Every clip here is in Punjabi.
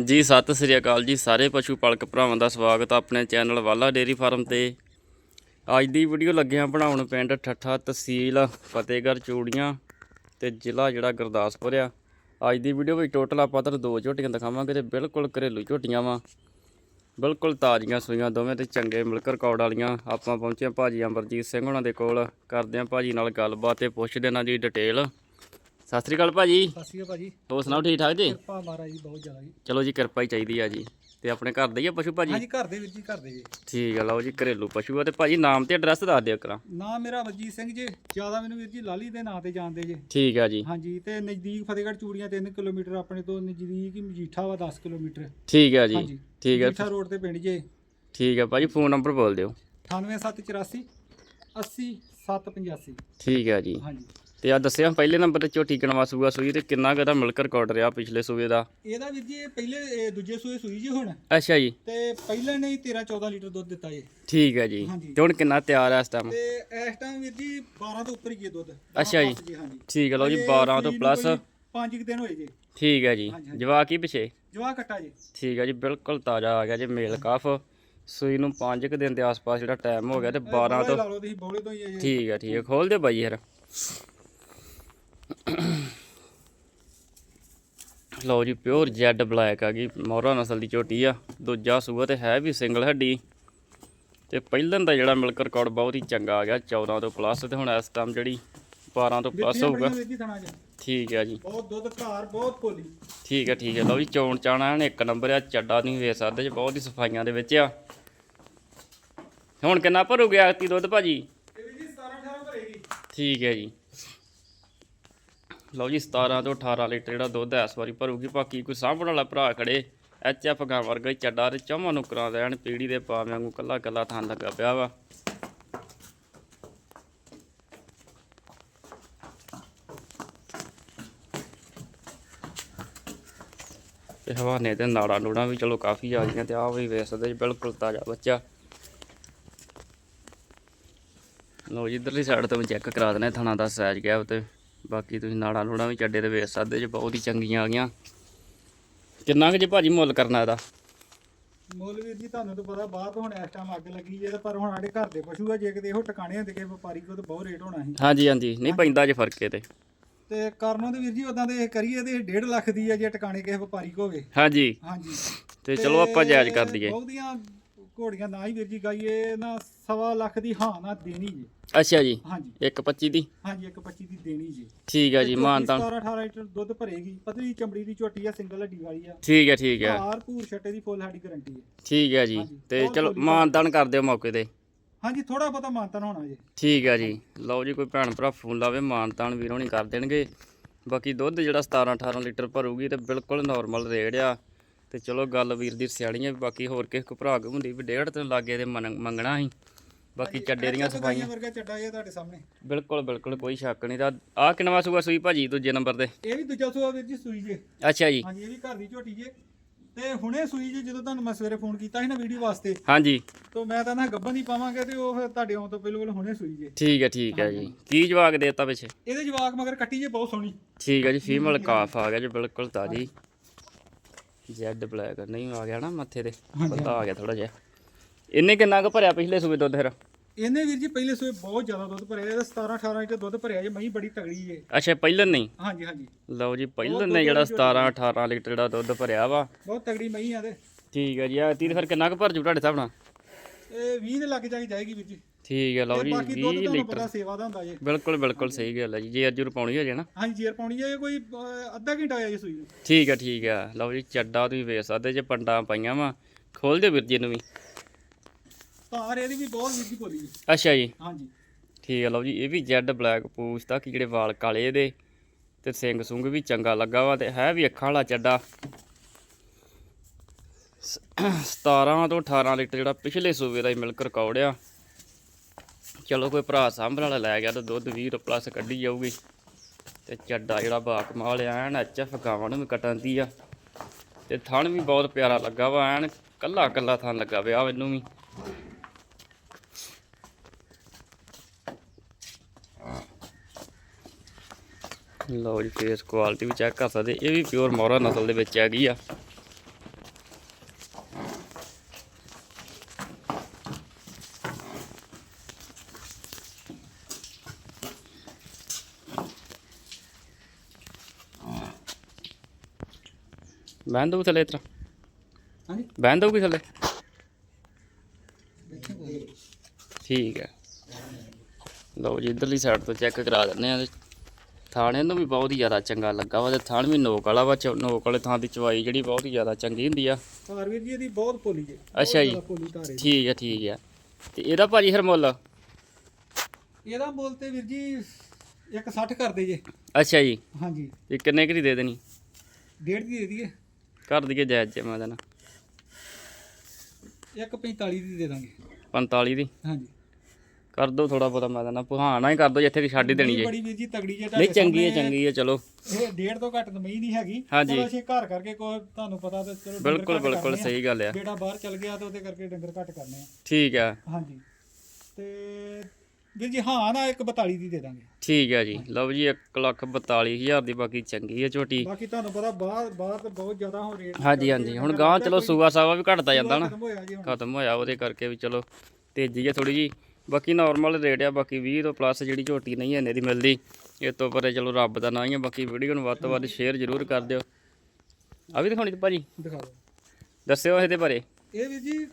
ਜੀ, ਸਤਿ ਸ੍ਰੀ ਅਕਾਲ ਜੀ, ਸਾਰੇ ਪਸ਼ੂ ਪਾਲਕ ਭਰਾਵਾਂ ਦਾ ਸਵਾਗਤ ਆਪਣੇ ਚੈਨਲ ਵਾਲਾ ਡੇਰੀ ਫਾਰਮ ਤੇ। ਅੱਜ ਦੀ ਵੀਡੀਓ ਲੱਗਿਆ ਬਣਾਉਣ ਪਿੰਡ ਠੱਠਾ ਤਹਿਸੀਲ ਫਤਿਹਗੜ੍ਹ ਚੂੜੀਆਂ ਤੇ ਜ਼ਿਲ੍ਹਾ ਜਿਹੜਾ ਗੁਰਦਾਸਪੁਰ ਆ। ਅੱਜ ਦੀ ਵੀਡੀਓ ਵਿੱਚ ਟੋਟਲ ਆਪਾਂ ਤੁਹਾਨੂੰ ਦੋ ਝੋਟੀਆਂ ਦਿਖਾਵਾਂਗੇ ਤੇ ਬਿਲਕੁਲ ਘਰੇਲੂ ਝੋਟੀਆਂ ਵਾ। ਬਿਲਕੁਲ ਤਾਜ਼ੀਆਂ ਸੂਈਆਂ ਦੋਵੇਂ ਤੇ ਚੰਗੇ ਮਿਲਕ ਰਿਕਾਰਡ ਵਾਲੀਆਂ। ਆਪਾਂ ਪਹੁੰਚੇ ਹਾਂ ਭਾਜੀ ਅਮਰਜੀਤ ਸਿੰਘ ਉਹਨਾਂ ਦੇ ਕੋਲ। ਕਰਦੇ ਹਾਂ ਭਾਜੀ ਨਾਲ ਗੱਲਬਾਤ ਤੇ ਪੁੱਛਦੇ ਇਹਨਾਂ ਦੀ ਡਿਟੇਲ ਸਤਿ ਸ੍ਰੀ ਅਕਾਲ ਭਾਜੀ। ਸਤਿ ਸ਼੍ਰੀ ਅਕਾਲ ਭਾਜੀ। ਹੋਰ ਸੁਣਾਓ ਠੀਕ ਠਾਕ ਜੀ? ਕਿਰਪਾ ਮਹਾਰਾਜ ਜੀ ਬਹੁਤ ਜ਼ਿਆਦਾ ਜੀ। ਚਲੋ ਜੀ ਕਿਰਪਾ ਹੀ ਚਾਹੀਦੀ ਆ ਜੀ। ਤੇ ਆਪਣੇ ਘਰ ਦੇ ਹੀ ਆ ਪਸ਼ੂ ਭਾਜੀ? ਹਾਂਜੀ ਘਰ ਦੇ ਵੀਰ ਜੀ ਘਰ ਦੇ ਜੀ। ਠੀਕ ਆ ਲਓ ਜੀ ਘਰੇਲੂ ਪਸ਼ੂ ਆ। ਤੇ ਭਾਜੀ ਨਾਮ ਤੇ ਐਡਰੈਸ ਦੱਸ ਦਿਓ ਕਰਾਂ ਨਾਮ ਮੇਰਾ ਵਜੀਤ ਸਿੰਘ ਜੀ। ਜ਼ਿਆਦਾ ਮੈਨੂੰ ਵੀਰ ਜੀ ਲਾਲੀ ਦੇ ਨਾਂ ਤੇ ਜਾਣਦੇ ਜੀ। ਠੀਕ ਆ ਜੀ। ਹਾਂਜੀ ਤੇ ਨਜ਼ਦੀਕ ਫਤਿਹਗੜ੍ਹ ਚੂੜੀਆਂ 3 ਕਿਲੋਮੀਟਰ ਆਪਣੇ ਤੋਂ ਨਜ਼ਦੀਕ ਹੀ ਮਜੀਠਾ ਵਾ 10 ਕਿਲੋਮੀਟਰ। ਠੀਕ ਆ ਜੀ। ਠੀਕ ਆ। ਮਜੀਠਾ ਰੋਡ ਤੇ ਪਿੰਡ ਜੇ। ਠੀਕ ਆ ਭਾਜੀ ਫੋਨ ਨੰਬਰ ਬੋਲ ਦਿਓ। 98784 80785 ਠੀਕ ਆ ਜੀ। ਹਾਂਜੀ। ਤੇ ਆ ਦੱਸਿਆ ਪਹਿਲੇ ਨੰਬਰ ਤੇ ਝੋਟੀ ਕਿਨਵਾ ਸੂਆ ਸੂਈ ਤੇ ਕਿੰਨਾ ਕੁ ਦਾ ਮਿਲਕ ਰਿਕਾਰਡ ਰਿਹਾ ਪਿਛਲੇ ਸੂਏ ਦਾ? ਇਹਦਾ ਵੀਰ ਜੀ ਇਹ ਪਹਿਲੇ ਇਹ ਦੂਜੇ ਸੂਏ ਸੂਈ ਜੀ ਹੁਣ? ਅੱਛਾ ਜੀ। ਤੇ ਪਹਿਲੇ ਨੇ ਹੀ 13 14 ਲੀਟਰ ਦੁੱਧ ਦਿੱਤਾ ਜੀ। ਠੀਕ ਆ ਜੀ। ਹਾਂਜੀ। ਤੇ ਹੁਣ ਕਿੰਨਾ ਤਿਆਰ ਆ ਇਸ ਟਾਈਮ ਤੇ ਇਸ ਟਾਈਮ ਵੀਰ ਜੀ 12 ਤੋਂ ਉੱਪਰ ਹੀ ਹੈ ਦੁੱਧ। ਅੱਛਾ ਜੀ। ਹਾਂਜੀ। ਠੀਕ ਆ ਲਓ ਜੀ 12 ਤੋਂ ਪਲੱਸ 5 ਦਿਨ ਹੋਏ ਜੀ। ਠੀਕ ਆ ਜੀ। ਹਾਂਜੀ, ਹਾਂਜੀ। ਜਵਾਕ ਹੀ ਪਿਛੇ? ਜਵਾ ਕੱਟਾ ਜੀ। ਠੀਕ ਆ ਜੀ ਬਿਲਕੁਲ ਤਾਜ਼ਾ ਆ ਗਿਆ ਜੀ ਮੇਲ ਕਾਫ। ਸੂਈ ਨੂੰ 5 ਕੁ ਦਿਨ ਦੇ ਆਸ-ਪਾਸ ਜਿਹੜਾ ਟਾਈਮ ਹੋ ਗਿਆ ਤੇ 12 ਤੋਂ ਲਾ ਲਓ ਤੁਸੀਂ ਬੋਲੇ ਤੋਂ ਹੀ ਹੈ ਜੀ। ਠੀਕ ਠੀਕ ਆ ਖੋਲ ਦਿਓ ਬਾਈ ਯਾਰ ਲਓ ਜੀ ਪਿਓਰ ਜੈਡ ਬਲੈਕ ਆ ਗਈ। ਮੋਹਰਾ ਨਸਲ ਦੀ ਝੋਟੀ ਆ। ਦੂਜਾ ਸੂਆ ਤੇ ਹੈ ਵੀ ਸਿੰਗਲ ਹੱਡੀ। ਤੇ ਪਹਿਲਨ ਦਾ ਜਿਹੜਾ ਮਿਲਕ ਰਿਕਾਰਡ ਬਹੁਤ ਹੀ ਚੰਗਾ ਆ ਗਿਆ 14 ਤੋਂ ਪਲੱਸ ਤੇ ਹੁਣ ਇਸ ਟਾਈਮ ਜਿਹੜੀ 12 ਤੋਂ ਪਲੱਸ ਹੋਊਗਾ। ਠੀਕ ਆ ਜੀ। ਬਹੁਤ ਦੁੱਧ ਘਰ ਬਹੁਤ ਕੋਲੀ। ਠੀਕ ਆ ਠੀਕ ਆ। ਲਓ ਜੀ ਚੌਣ ਚਾਣਾ ਐਨ ਇੱਕ ਨੰਬਰ ਆ ਚੱਡਾ ਨਹੀਂ ਵੇਖ ਸਕਦੇ ਜੀ ਬਹੁਤ ਹੀ ਸਫਾਈਆਂ ਦੇ ਵਿੱਚ ਆ। ਹੁਣ ਕਿੰਨਾ ਭਰੂ ਗਿਆ ਐਤੀ ਦੁੱਧ ਭਾਜੀ? ਇਹ ਵੀ ਜੀ 17 18 ਭਰੇਗੀ। ਠੀਕ ਹੈ ਜੀ। ਲਓ ਜੀ 17 ਤੋਂ 18 ਲੀਟਰ ਜਿਹੜਾ ਦੁੱਧ ਹੈ ਇਸ ਵਾਰੀ ਭਰੂਗੀ। ਬਾਕੀ ਕੋਈ ਸਾਂਭਣ ਵਾਲਾ ਭਰਾ ਖੜੇ ਐਚ ਐਫ ਗਾਂ ਵਰਗਾ ਹੀ ਚੱਡਾ ਤੇ ਚਮਾ ਨੂੰ ਕਰਾ ਦੇਣ ਪੀੜੀ ਦੇ ਪਾਵੇਂ ਵਾਂਗੂ ਕੱਲਾ ਕੱਲਾ ਥਾਂ ਲੱਗਾ ਪਿਆ ਵਾ। ਤੇ ਹਵਾਨੇ ਤੇ ਨਾੜਾਂ ਨੂੜਾਂ ਵੀ ਚਲੋ ਕਾਫੀ ਆ ਗਈਆਂ ਤੇ ਆਹ ਵੀ ਵੇਖ ਸਕਦੇ ਬਿਲਕੁਲ ਤਾਜ਼ਾ ਬੱਚਾ। ਲਓ ਜੀ, ਇਧਰਲੀ ਸਾਈਡ ਤੋਂ ਚੈੱਕ ਕਰਾ ਦਨੇ ਥਣਾ ਦਾ ਸਾਈਜ਼ ਗਿਆ ਤੇ ਬਾਕੀ ਤੁਸੀਂ ਨਾੜਾਂ ਨੂੜਾਂ ਵੀ ਚੱਡੇ ਤੇ ਵੇਖ ਸਕਦੇ ਜੀ ਬਹੁਤ ਹੀ ਚੰਗੀਆਂ ਆ ਗਈਆਂ। ਕਿੰਨਾ ਕੁ ਜੀ ਭਾਜੀ ਮੁੱਲ ਕਰਨਾ ਇਹਦਾ? ਮੁੱਲ ਵੀਰ ਜੀ ਤੁਹਾਨੂੰ ਤਾਂ ਪਤਾ ਬਾਹਰ ਤੋਂ ਹੁਣ ਇਸ ਟਾਈਮ ਅੱਗ ਲੱਗੀ ਜੇ ਤੇ ਪਰ ਹੁਣ ਸਾਡੇ ਘਰ ਦੇ ਪਸ਼ੂ ਆ ਜੇ ਕਿਤੇ ਇਹੋ ਟਿਕਾਣੇ ਹੁੰਦੇ ਕਿ ਵਪਾਰੀ ਕੋਲ ਤਾਂ ਬਹੁਤ ਰੇਟ ਹੋਣਾ ਸੀ। ਹਾਂਜੀ ਹਾਂਜੀ ਨਹੀਂ ਪੈਂਦਾ ਜੇ ਫ਼ਰਕ ਇਹ ਤੇ ਤੇ ਕਰਨੋਂ ਦੇ ਵੀਰ ਜੀ ਉਦਾਂ ਦੇ ਕਰੀਏ ਤੇ 1.5 ਲੱਖ ਦੀ ਆ ਜੇ ਟਿਕਾਣੇ ਕਿਸੇ ਵਪਾਰੀ ਕੋ ਹੋਵੇ। ਹਾਂਜੀ। ਹਾਂਜੀ। ਤੇ ਚਲੋ ਆਪਾਂ ਜਾਇਜ਼ ਕਰ ਦਈਏ। ਬਹੁਤੀਆਂ ਘੋੜੀਆਂ ਨਾ ਹੀ ਵੀਰ ਜੀ ਗਾਈਏ ਨਾ ਸਵਾ ਲੱਖ ਦੀ ਹਾਂ ਨਾ ਦੇਣੀ ਜੀ। ਅੱਛਾ ਜੀ। ਹਾਂਜੀ। 125 ਦੀ? ਹਾਂਜੀ ਇੱਕ 25 ਦੀ ਦੇਣੀ ਜੀ। ਠੀਕ ਹੈ ਜੀ ਮਾਨਤਾਂ 17 18 ਲੀਟਰ ਦੁੱਧ ਭਰੇਗੀ ਪਤਲੀ ਚਮੜੀ ਦੀ ਝੋਟੀ ਆ ਸਿੰਗਲ ਹੱਡੀ ਵਾਲੀ ਆ। ਠੀਕ ਹੈ ਠੀਕ ਹੈ ਹਾਰ ਭੂਰ ਛੱਟੇ ਦੀ ਫੁੱਲ ਸਾਡੀ ਗਾਰੰਟੀ ਹੈ ਠੀਕ ਹੈ ਜੀ ਤੇ ਚਲੋ। ਮਾਨਤਾਨ ਕਰ ਦਿਓ ਮੌਕੇ ਤੇ। ਹਾਂਜੀ ਥੋੜਾ ਬਹੁਤਾ ਮਾਨਤਨ ਹੋਣਾ ਜੀ। ਠੀਕ ਹੈ ਜੀ। ਲਓ ਜੀ ਕੋਈ ਭੈਣ ਭਰਾ ਫੋਨ ਲਾਵੇ ਮਾਨਤਾਨ ਵੀਰੋਂ ਨਹੀਂ ਕਰ ਦੇਣਗੇ। ਬਾਕੀ ਦੁੱਧ ਜਿਹੜਾ 17 18 ਲੀਟਰ ਭਰੂਗੀ ਤੇ ਬਿਲਕੁਲ ਨਾਰਮਲ ਰੇਟ ਆ। ਤੇ ਚਲੋ ਗੱਲ ਵੀਰ ਦੀ ਸਿਆਣੀਆਂ ਬਾਕੀ ਹੋਰ ਕਿਸੇ ਕੋ ਭਰਾ ਹੁੰਦੀ ਵੀ ਡੇਢ ਤੋਂ ਲਾਗੇ ਦੇ ਮੰਨ- ਮੰਗਣਾ ਸੀ ਬਾਕੀ ਚੱਡੇ ਦੀਆਂ ਸਫਾਈਆਂ। ਵਰਗਾ ਚੱਡਾ ਇਹ ਤੁਹਾਡੇ ਸਾਹਮਣੇ। ਬਿਲਕੁਲ ਬਿਲਕੁਲ ਕੋਈ ਸ਼ੱਕ ਨਹੀਂ। ਤਾਂ ਆ ਕਿਨਵਾ ਸੂਆ ਸੂਈ ਭਾਜੀ ਦੂਜੇ ਨੰਬਰ ਤੇ? ਇਹ ਵੀ ਦੂਜਾ ਸੂਆ ਵੀਰ ਜੀ ਸੂਈ ਜੇ। ਅੱਛਾ ਜੀ। ਹਾਂਜੀ ਇਹ ਵੀ ਘਰ ਦੀ ਝੋਟੀ ਜੇ। ਤੇ ਹੁਣੇ ਸੂਈ ਜੇ ਜਦੋਂ ਤੁਹਾਨੂੰ ਮੈਂ ਸਵੇਰੇ ਫੋਨ ਕੀਤਾ ਸੀ ਨਾ ਵੀਡੀਓ ਵਾਸਤੇ ਹਾਂਜੀ। ਤਾਂ ਮੈਂ ਤਾਂ ਨਾ ਗੱਬਨ ਨਹੀਂ ਪਾਵਾਂਗੇ ਤੇ ਉਹ ਫਿਰ ਤੁਹਾਡੇ ਆਉਣ ਤੋਂ ਪਹਿਲਾਂ ਹੁਣੇ ਸੂਈ ਜੇ। ਠੀਕ ਹੈ ਠੀਕ ਹੈ ਜੀ। ਕੀ ਜਵਾਬ ਦੇਤਾ ਪਿੱਛੇ? ਇਹਦੇ ਜਵਾਕ ਮਗਰ ਕੱਟੀ ਜੇ ਬਹੁਤ ਸੋਹਣੀ। ਠੀਕ ਹੈ ਜੀ ਫੀਮੇਲ ਕਾਫ ਆ ਗਿਆ ਜੀ ਬਿਲਕੁਲ ਤਾਜੀ। ਜੈਡ ਬਲੈਕ ਨਹੀਂ ਆ ਗਿਆ ਨਾ ਮੱਥੇ ਤੇ? ਪਤਾ ਆ ਗਿਆ ਥੋੜਾ ਜਿਹਾ। ਇਹਨੇ ਕਿੰਨਾ ਕੁ ਭਰਿਆ ਪਿਛਲੇ ਸੂਬੇ ਦੁੱਧ ਫਿਰ? ਇਹਨੇ ਵੀਰ ਜੀ ਪਹਿਲੇ ਸੂਏ ਬਹੁਤ ਜ਼ਿਆਦਾ ਦੁੱਧ ਭਰਿਆ ਇਹਦਾ 17 18 ਲੀਟਰ ਦੁੱਧ ਭਰਿਆ ਜੇ ਮਹੀਂ ਬੜੀ ਤਗੜੀ ਜੇ। ਅੱਛਾ ਪਹਿਲਨ ਨਹੀਂ? ਹਾਂਜੀ ਹਾਂਜੀ। ਲਓ ਜੀ ਪਹਿਲਨ ਨੇ ਜਿਹੜਾ 17 18 ਲੀਟਰ ਦਾ ਦੁੱਧ ਭਰਿਆ ਵਾ। ਬਹੁਤ ਤਗੜੀ ਮਹੀਂ ਆ ਤੇ। ਠੀਕ ਹੈ ਜੀ ਆ ਤੀਰ ਫਿਰ ਕਿੰਨਾ ਕੁ ਭਰ ਜੂ ਤੁਹਾਡੇ ਹਿਸਾਬ ਨਾਲ? ਇਹ 20 ਦੇ ਲੱਗ ਜਾਈ ਜਾਏਗੀ ਵੀਰ ਜੀ। ਠੀਕ ਹੈ ਲਓ ਜੀ ਬਾਕੀ 20 ਦੁੱਧ ਤੁਹਾਨੂੰ ਲੀਟਰ। ਸੇਵਾ ਦਾ ਹੁੰਦਾ ਜੇ। ਬਿਲਕੁਲ ਬਿਲਕੁਲ ਸਹੀ ਗੱਲ ਹੈ ਜੀ ਜੇ ਅਜੂਰ ਪਾਉਣੀ ਹੋ ਜੇ ਨਾ। ਹਾਂਜੀ ਜੇਰ ਪਾਉਣੀ ਹੈ ਕੋਈ ਅੱਧਾ ਘੰਟਾ ਹੋਇਆ ਜੀ ਸੂਈ ਠੀਕ ਹੈ ਠੀਕ ਹੈ ਲਓ ਜੀ ਚੱਡਾ ਤੁਸੀਂ ਵੇਖ ਸਕਦੇ ਜੇ ਪੰਡਾਂ ਪਾਈਆਂ ਵਾ। ਖੋਲ ਦਿਓ ਵੀਰ ਜੀ ਨੂੰ ਵੀ। ਤਾਰ ਇਹਦੀ ਵੀ ਬਹੁਤ ਜੀ ਭੋਲੀ ਜੀ। ਅੱਛਾ ਜੀ। ਹਾਂਜੀ। ਠੀਕ ਹੈ ਲਓ ਜੀ ਇਹ ਵੀ ਜੈਡ ਬਲੈਕ ਪੂਛ ਤਾਂ ਕਿ ਜਿਹੜੇ ਵਾਲ ਕਾਲੇ ਇਹਦੇ ਤੇ ਸਿੰਘ ਸੁੰਗ ਵੀ ਚੰਗਾ ਲੱਗਾ ਵਾ ਤੇ ਹੈ ਵੀ ਅੱਖਾਂ ਵਾਲਾ ਚੱਡਾ। ਸ- 17 ਤੋਂ 18 ਲੀਟਰ ਜਿਹੜਾ ਪਿਛਲੇ ਸੂਬੇ ਦਾ ਹੀ ਮਿਲਕ ਰਿਕਾਰਡ ਆ। ਚਲੋ ਕੋਈ ਭਰਾ ਸਾਂਭਣ ਵਾਲਾ ਲੈ ਗਿਆ ਤਾਂ ਦੁੱਧ 20 ਤੋਂ ਪਲੱਸ ਕੱਢੀ ਜਾਊਗੀ। ਤੇ ਚੱਡਾ ਜਿਹੜਾ ਬਾ ਕਮਾਲ ਆ ਐਨ ਐਚਐਫ ਗਾਵਾਂ ਨੂੰ ਵੀ ਕਟਾਂਦੀ ਆ। ਤੇ ਥਣ ਵੀ ਬਹੁਤ ਪਿਆਰਾ ਲੱਗਾ ਵਾ ਐਨ ਕੱਲਾ ਕੱਲਾ ਥਣ ਲੱਗਾ ਪਿਆ ਮੈਨੂੰ ਵੀ। ਲਓ ਜੀ ਫੇਸ ਕੁਆਲਿਟੀ ਵੀ ਚੈੱਕ ਕਰ ਸਕਦੇ। ਇਹ ਵੀ ਪਿਓਰ ਮੋਹਰਾ ਨਸਲ ਦੇ ਵਿੱਚ ਹੈਗੀ ਆ। ਬਹਿਣ ਦੋ ਥੱਲੇ ਇਤਰਾ ਹਾਂਜੀ। ਬਹਿਣ ਦੋ ਥੱਲੇ। ਠੀਕ ਹੈ। ਲਓ ਜੀ ਇਧਰਲੀ ਸਾਈਡ ਤੋਂ ਚੈੱਕ ਕਰਾ ਦਿੰਦੇ ਆ ਥਾਣੇ ਨੂੰ ਵੀ ਬਹੁਤ ਹੀ ਜ਼ਿਆਦਾ ਚੰਗਾ ਲੱਗਾ ਵਾ ਤੇ ਥਾਣ ਵੀ ਨੋਕ ਵਾਲਾ ਵਾ ਚ- ਨੋਕ ਵਾਲੇ ਥਾਂ ਦੀ ਚਵਾਈ ਜਿਹੜੀ ਬਹੁਤ ਹੀ ਜ਼ਿਆਦਾ ਚੰਗੀ ਹੁੰਦੀ ਆ। ਧਾਰ ਵੀਰ ਜੀ ਇਹਦੀ ਬਹੁਤ ਜੇ। ਬਹੁਤ ਅੱਛਾ ਜੀ। ਜ਼ਿਆਦਾ ਪੋਲੀ ਧਾਰ ਹੈ ਠੀਕ ਹੈ ਠੀਕ ਹੈ ਤੇ ਇਹਦਾ ਭਾਜੀ ਫਿਰ ਮੁੱਲ? ਇਹਦਾ ਮੁੱਲ ਤੇ ਵੀਰ ਜੀ 160 ਕਰਦੇ ਜੇ ਅੱਛਾ ਜੀ। ਹਾਂਜੀ। ਇਹ ਕਿੰਨੇ ਕੁ ਦੀ ਦੇ ਦੇਣੀ? ਡੇਢ ਦੀ ਦੇ ਦਈਏ। ਕਰ ਦਈਏ ਜਾਇਜ਼ ਜੇ ਮੈਂ ਦੇਣਾ 145 ਦੀ ਦੇ ਦਾਂਗੇ। 45 ਦੀ? ਹਾਂਜੀ। ਕਰ ਦੋ ਥੋੜਾ ਬਹੁਤਾ ਮੈਂ ਦੇਣਾ ਪੁਹਾਣਾ ਹੀ ਕਰ ਦੋ ਜਿੱਥੇ ਕਿ ਛੱਡ ਹੀ ਦੇਣੀ ਜੇ। ਬੜੀ ਵੀਰ ਜੀ ਤਗੜੀ ਜੇ ਨਹੀਂ ਚੰਗੀ ਹੈ ਚੰਗੀ ਹੈ ਚਲੋ। ਇਹ ਡੇਢ ਤੋਂ ਘੱਟ ਨਮਈ ਨਹੀਂ ਹੈਗੀ। ਹਾਂਜੀ। ਚਲੋ ਅਸੀਂ ਘਰ ਕਰਕੇ ਕੋਈ ਤੁਹਾਨੂੰ ਪਤਾ ਤੇ ਚਲੋ ਡੰਗਰ ਬਿਲਕੁਲ ਘੱਟ ਬਿਲਕੁਲ ਕਰਨੇ ਆ। ਸਹੀ ਗੱਲ ਆ। ਬੇਟਾ ਬਾਹਰ ਚਲ ਗਿਆ ਤੇ ਉਹਦੇ ਕਰਕੇ ਡੰਗਰ ਘੱਟ ਕਰਨੇ ਆ। ਠੀਕ ਆ। ਹਾਂਜੀ। ਤੇ ਵੀਰ ਜੀ ਹਾਂ ਨਾ ਇੱਕ 42 ਦੀ ਦੇ ਦਾਂਗੇ। ਠੀਕ ਹੈ ਜੀ। ਲਓ ਜੀ 1 ਲੱਖ 42 ਹਜ਼ਾਰ ਦੀ ਬਾਕੀ ਚੰਗੀ ਹੈ ਝੋਟੀ। ਬਾਕੀ ਤੁਹਾਨੂੰ ਪਤਾ ਬਾਹਰ ਬਾਹਰ ਤੇ ਬਹੁਤ ਜ਼ਿਆਦਾ ਹੋ ਰੇਟ ਹਾਂਜੀ ਹਾਂਜੀ। ਹੁਣ ਗਾਂ ਚਲੋ ਸੂਆ ਸਾਵਾ ਵੀ ਘਟਦਾ ਜਾਂਦਾ ਨਾ। ਖਤਮ ਹੋਇਆ ਜੀ ਹੁਣ। ਖਤਮ ਹੋਇਆ ਉਹਦੇ ਕਰਕੇ ਵੀ ਚਲੋ ਤੇਜ਼ੀ ਹੈ ਥੋੜੀ ਜੀ। ਬਾਕੀ ਨਾਰਮਲ ਰੇਟ ਆ ਬਾਕੀ 20 ਤੋਂ ਪਲੱਸ ਜਿਹੜੀ ਝੋਟੀ ਨਹੀਂ ਇੰਨੇ ਦੀ ਮਿਲਦੀ। ਇਹ ਤੋਂ ਪਰੇ ਚਲੋ ਰੱਬ ਦਾ ਨਾਂ ਹੀ ਆ ਬਾਕੀ ਵੀਡੀਓ ਨੂੰ ਵੱਧ ਤੋਂ ਵੱਧ ਸ਼ੇਅਰ ਜ਼ਰੂਰ ਕਰ ਦਿਓ। ਆ ਵੀ ਦਿਖਾਉਣੀ ਤੇ ਭਾਜੀ? ਦਿਖਾ ਦਿਓ। ਦੱਸਿਓ ਇਹਦੇ ਬਾਰੇ। ਇਹ ਵੀਰ ਜੀ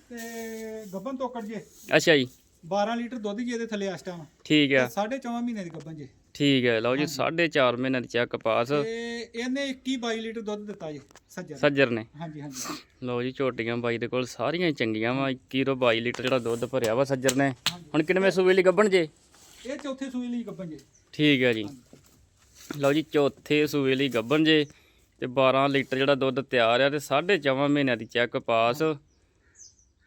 ਗੱਬਨ ਤੋਕੜ ਜੇ। ਅੱਛਾ ਜੀ। 12 ਲੀਟਰ ਦੁੱਧ ਜੀ ਇਹਦੇ ਥੱਲੇ ਇਸ ਟਾਈਮ ਠੀਕ ਆ। ਸਾਢੇ 4 ਮਹੀਨੇ ਦੀ ਗੱਬਨ ਜੇ। ਠੀਕ ਹੈ ਲਓ ਜੀ 4.5 ਮਹੀਨੇ ਦੀ ਚੈੱਕ ਪਾਸ ਤੇ ਇਹਨੇ 21 22 ਲੀਟਰ ਦੁੱਧ ਦਿੱਤਾ ਜੀ ਸੱਜਰ ਸੱਜਰ ਨੇ? ਹਾਂਜੀ ਹਾਂਜੀ। ਲਓ ਜੀ ਝੋਟੀਆਂ ਬਾਈ ਦੇ ਕੋਲ ਸਾਰੀਆਂ ਹੀ ਚੰਗੀਆਂ ਵਾ 21 ਤੋਂ 22 ਲੀਟਰ ਜਿਹੜਾ ਦੁੱਧ ਭਰਿਆ ਵਾ ਸੱਜਰ ਨੇ। ਹੁਣ ਕਿੰਨਵੇਂ ਸੂਏ ਲਈ ਗੱਭਣ ਜੇ? ਇਹ ਚੌਥੇ ਸੂਈ ਲਈ ਗੱਬਨ ਜੇ। ਠੀਕ ਹੈ ਜੀ। ਲਓ ਜੀ ਚੌਥੇ ਸੂਏ ਲਈ ਗੱਭਣ ਜੇ ਤੇ 12 ਲੀਟਰ ਜਿਹੜਾ ਦੁੱਧ ਤਿਆਰ ਆ ਤੇ 4.5 ਮਹੀਨਿਆਂ ਦੀ ਚੈੱਕ ਪਾਸ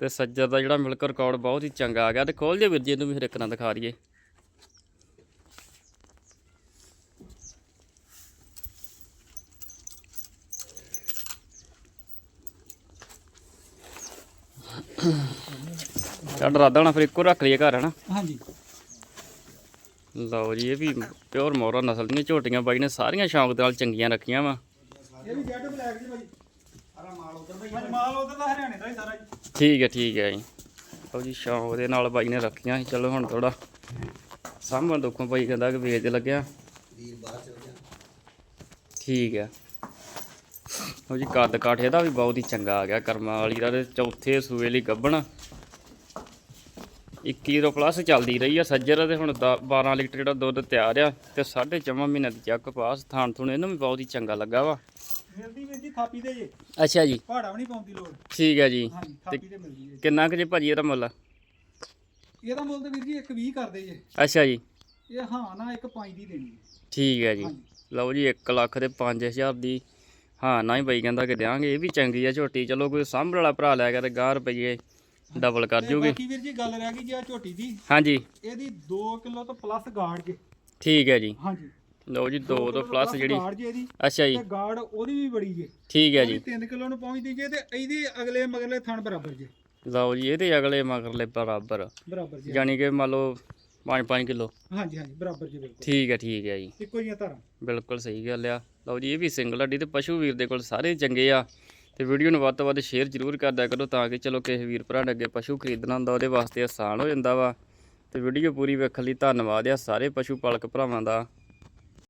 ਤੇ ਸੱਜਰ ਦਾ ਜਿਹੜਾ ਮਿਲਕ ਰਿਕਾਰਡ ਬਹੁਤ ਹੀ ਚੰਗਾ ਆ ਗਿਆ। ਤੇ ਖੋਲ ਜੇ ਵੀਰ ਜੀ ਇਹਨੂੰ ਵੀ ਫਿਰ ਇੱਕ ਨਾ ਦਿਖਾ ਦਈਏ। ਚੱਲ ਰਾਦਾ ਹੋਣਾ ਫਿਰ ਇੱਕੋ ਰੱਖ ਲਈਏ ਘਰ ਹਨਾ? ਹਾਂਜੀ। ਲਓ ਜੀ ਇਹ ਵੀ ਪਿਓਰ ਮੋਰਾ ਨਸਲ ਦੀਆਂ ਝੋਟੀਆਂ ਬਾਈ ਨੇ ਸਾਰੀਆਂ ਸ਼ੌਂਕ ਦੇ ਨਾਲ ਚੰਗੀਆਂ ਰੱਖੀਆਂ ਵਾ। ਇਹ ਵੀ ਜੈਡ ਬਲੈਕ ਜੀ ਭਾਈ ਸਾਰਾ ਮਾਲ ਉਧਰ ਦਾ ਮਾਲ ਉਧਰ ਦਾ ਹਰਿਆਣੇ ਦਾ ਹੀ ਸਾਰਾ ਜੀ। ਠੀਕ ਹੈ ਠੀਕ ਹੈ ਜੀ। ਲਓ ਜੀ ਸ਼ੌਂਕ ਦੇ ਨਾਲ ਬਾਈ ਨੇ ਰੱਖੀਆਂ ਸੀ। ਚਲੋ ਹੁਣ ਥੋੜਾ ਸਾਹਮਣ ਦੁੱਖੋਂ ਬਾਈ ਕਹਿੰਦਾ ਕਿ ਵੇਚ ਲੱਗਿਆ। ਠੀਕ ਹੈ। ਲਓ ਜੀ ਕੱਦ ਕਾਠ ਇਹਦਾ ਵੀ ਬਹੁਤ ਹੀ ਚੰਗਾ ਆ ਗਿਆ ਕਰਮਾਂ ਵਾਲੀ ਦਾ ਤੇ ਚੌਥੇ ਸੂਏ ਲਈ ਗੱਭਣ 21 ਤੋਂ ਪਲੱਸ ਚੱਲਦੀ ਰਹੀ ਆ ਸੱਜਰ ਤੇ ਹੁਣ ਦ- 12 ਲੀਟਰ ਜਿਹੜਾ ਦੁੱਧ ਤਿਆਰ ਆ ਤੇ 4.5 ਮਹੀਨੇ ਦੀ ਚੱਕ ਪਾਸ ਥਾਣ ਥੁਣ ਇਹਨੂੰ ਵੀ ਬਹੁਤ ਹੀ ਚੰਗਾ ਲੱਗਾ ਵਾ। ਮਿਲਦੀ ਜੀ ਥਾਪੀ ਦੇ ਜੇ। ਅੱਛਾ ਜੀ। ਪਹਾੜਾ ਵੀ ਨਹੀਂ ਪਾਉਂਦੀ ਲੋੜ। ਠੀਕ ਹੈ ਜੀ। ਹਾਂਜੀ ਥਾਪੀ ਦੇ ਮਿਲਦੀ ਜੇ। ਕਿੰਨਾ ਕੁ ਜੇ ਭਾਜੀ ਇਹਦਾ ਮੁੱਲ? ਇਹਦਾ ਮੁੱਲ ਤੇ ਵੀਰ ਜੀ ਇੱਕ 20 ਕਰਦੇ ਜੇ। ਅੱਛਾ ਜੀ। ਇਹ ਹਾਂ ਨਾ ਇੱਕ 5 ਦੀ ਦੇਣੀ ਠੀਕ ਹੈ ਜੀ। ਲਓ ਜੀ 1 ਲੱਖ ਦੇ 5000 ਦੀ ਹਾਂ ਨਾ ਹੀ ਬਾਈ ਕਹਿੰਦਾ ਕਿ ਦਿਆਂਗੇ ਇਹ ਵੀ ਚੰਗੀ ਆ ਝੋਟੀ। ਚਲੋ ਕੋਈ ਸਾਂਭਣ ਵਾਲਾ ਭਰਾ ਲੈ ਗਿਆ ਤੇ ਗਾਂ ਰੁਪਈਏ ਡਬਲ ਕਰ ਜੂਗੀ। ਬਾਕੀ ਵੀਰ ਜੀ ਗੱਲ ਰਹਿ ਗਈ ਜੀ ਆ ਝੋਟੀ ਦੀ। ਹਾਂਜੀ। ਇਹਦੀ 2 ਕਿਲੋ ਤੋਂ ਪਲੱਸ ਗਾੜ ਜੇ। ਠੀਕ ਹੈ ਜੀ। ਹਾਂਜੀ। ਲਓ ਜੀ 2 ਤੋਂ ਪਲੱਸ ਜਿਹੜੀ ਅੱਛਾ ਜੀ। ਤੇ ਗਾੜ ਉਹਦੀ ਵੀ ਬੜੀ ਜੇ। ਠੀਕ ਹੈ ਜੀ। 3 ਕਿਲੋ ਨੂੰ ਪਹੁੰਚਦੀ ਜੇ ਤੇ ਇਹਦੀ ਅਗਲੇ ਮਗਲੇ ਥਣ ਬਰਾਬਰ ਜੇ। ਲਓ ਜੀ ਇਹਦੇ ਅਗਲੇ ਮਗਰਲੇ ਬਰਾਬਰ। ਬਰਾਬਰ ਜੇ। ਯਾਨੀ ਕਿ ਮੰਨ ਲਓ 5-5 ਕਿਲੋ। ਹਾਂਜੀ ਹਾਂਜੀ ਬਰਾਬਰ ਜੇ ਬਿਲਕੁਲ। ਠੀਕ ਹੈ ਠੀਕ ਹੈ ਜੀ। ਇੱਕੋ ਜਿਹੀਆਂ ਧਾਰਾਂ। ਬਿਲਕੁਲ ਸਹੀ ਗੱਲ ਆ। ਲਓ ਜੀ ਇਹ ਵੀ ਸਿੰਗਲ ਹੱਡੀ ਤੇ ਪਸ਼ੂ ਵੀਰ ਦੇ ਕੋਲ ਸਾਰੇ ਚੰਗੇ ਆ। ਤੇ ਵੀਡੀਓ ਨੂੰ ਵੱਧ ਤੋਂ ਵੱਧ ਸ਼ੇਅਰ ਜ਼ਰੂਰ ਕਰਦਿਆ ਕਰੋ ਤਾਂ ਕਿ ਚਲੋ ਕਿਸੇ ਵੀਰ ਭਰਾ ਨੇ ਅੱਗੇ ਪਸ਼ੂ ਖਰੀਦਣਾ ਹੁੰਦਾ ਉਹਦੇ ਵਾਸਤੇ ਆਸਾਨ ਹੋ ਜਾਂਦਾ ਵਾ। ਤੇ ਵੀਡੀਓ ਪੂਰੀ ਵੇਖਣ ਲਈ ਧੰਨਵਾਦ ਆ ਸਾਰੇ ਪਸ਼ੂ ਪਾਲਕ ਭਰਾਵਾਂ ਦਾ।